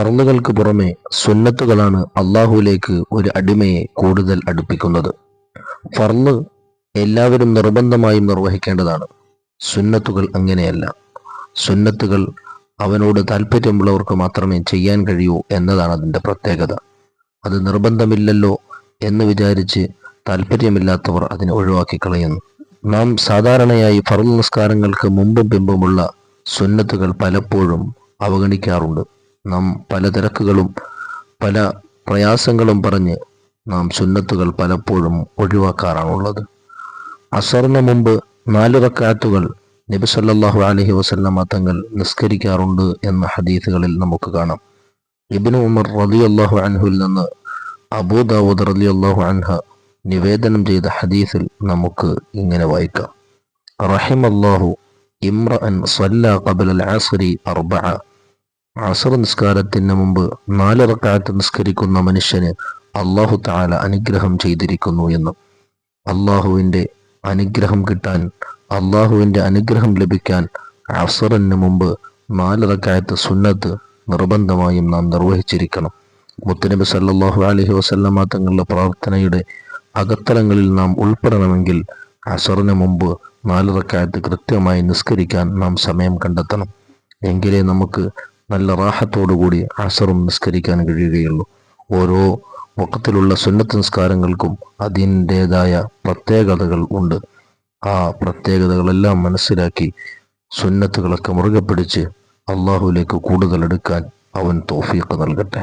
ഫർളുകൾക്ക് പുറമെ സുന്നത്തുകളാണ് അള്ളാഹുവിലേക്ക് ഒരു അടിമയെ കൂടുതൽ അടുപ്പിക്കുന്നത്. ഫർൾ എല്ലാവരും നിർബന്ധമായും നിർവഹിക്കേണ്ടതാണ്. സുന്നത്തുകൾ അങ്ങനെയല്ല. സുന്നത്തുകൾ അവനോട് താല്പര്യമുള്ളവർക്ക് മാത്രമേ ചെയ്യാൻ കഴിയൂ എന്നതാണ് അതിന്റെ പ്രത്യേകത. അത് നിർബന്ധമില്ലല്ലോ എന്ന് വിചാരിച്ച് താല്പര്യമില്ലാത്തവർ അതിനെ ഒഴിവാക്കി കളയുന്നു. നാം സാധാരണയായി ഫറൽ നിസ്കാരങ്ങൾക്ക് മുമ്പും പിമ്പുമുള്ള സുന്നത്തുകൾ പലപ്പോഴും അവഗണിക്കാറുണ്ട്. നാം പല തിരക്കുകളും പല പ്രയാസങ്ങളും പറഞ്ഞ് നാം സുന്നത്തുകൾ പലപ്പോഴും ഒഴിവാക്കാറാണുള്ളത്. അസറിന് മുമ്പ് നാല് റക്കാത്തുകൾ നബി സല്ലാഹു അലഹി വസല്ലമ തങ്ങൾ നിസ്കരിക്കാറുണ്ട് എന്ന ഹദീസുകളിൽ നമുക്ക് കാണാം. ഇബ്നു ഉമർ റളിയല്ലാഹു അൻഹുവിൽ നിന്ന് അബൂദാവൂദ് അള്ളാഹു അൻഹ നിവേദനം ചെയ്ത ഹദീസിൽ നമുക്ക് ഇങ്ങനെ വായിക്കാം. റഹിമല്ലാഹു ഇമ്രഅൻ സല്ല ഖബല അസ്രി അർബഅ. അസർ നിസ്കാരത്തിന് മുമ്പ് നാലിറക്കാറ്റ് നിസ്കരിക്കുന്ന മനുഷ്യന് അള്ളാഹു താല അനുഗ്രഹം ചെയ്തിരിക്കുന്നു എന്ന്. അള്ളാഹുവിന്റെ അനുഗ്രഹം കിട്ടാൻ അള്ളാഹുവിന്റെ അനുഗ്രഹം ലഭിക്കാൻ അസറിന് മുമ്പ് നാലിറക്കാറ്റ് സുന്നത്ത് നിർബന്ധമായും നാം നിർവഹിച്ചിരിക്കണം. മുത്തനബി സല്ലാഹു അലഹി വസല്ലമ തങ്ങളുടെ പ്രാർത്ഥനയുടെ അകത്തലങ്ങളിൽ നാം ഉൾപ്പെടണമെങ്കിൽ അസറിന് മുമ്പ് നാലിറക്കാറ്റ് കൃത്യമായി നിസ്കരിക്കാൻ നാം സമയം കണ്ടെത്തണം. എങ്കിലേ നമുക്ക് നല്ല റാഹത്തോടുകൂടി അസറും നിസ്കരിക്കാൻ കഴിയുകയുള്ളൂ. ഓരോ വക്കത്തിലുള്ള സുന്നത്ത് നിസ്കാരങ്ങൾക്കും അതിന്റെതായ പ്രത്യേകതകൾ ഉണ്ട്. ആ പ്രത്യേകതകളെല്ലാം മനസ്സിലാക്കി സുന്നത്തുകളൊക്കെ മുറുകെ പിടിച്ച് അള്ളാഹുലേക്ക് കൂടുതൽ എടുക്കാൻ അവൻ തോഫീക്ക് നൽകട്ടെ.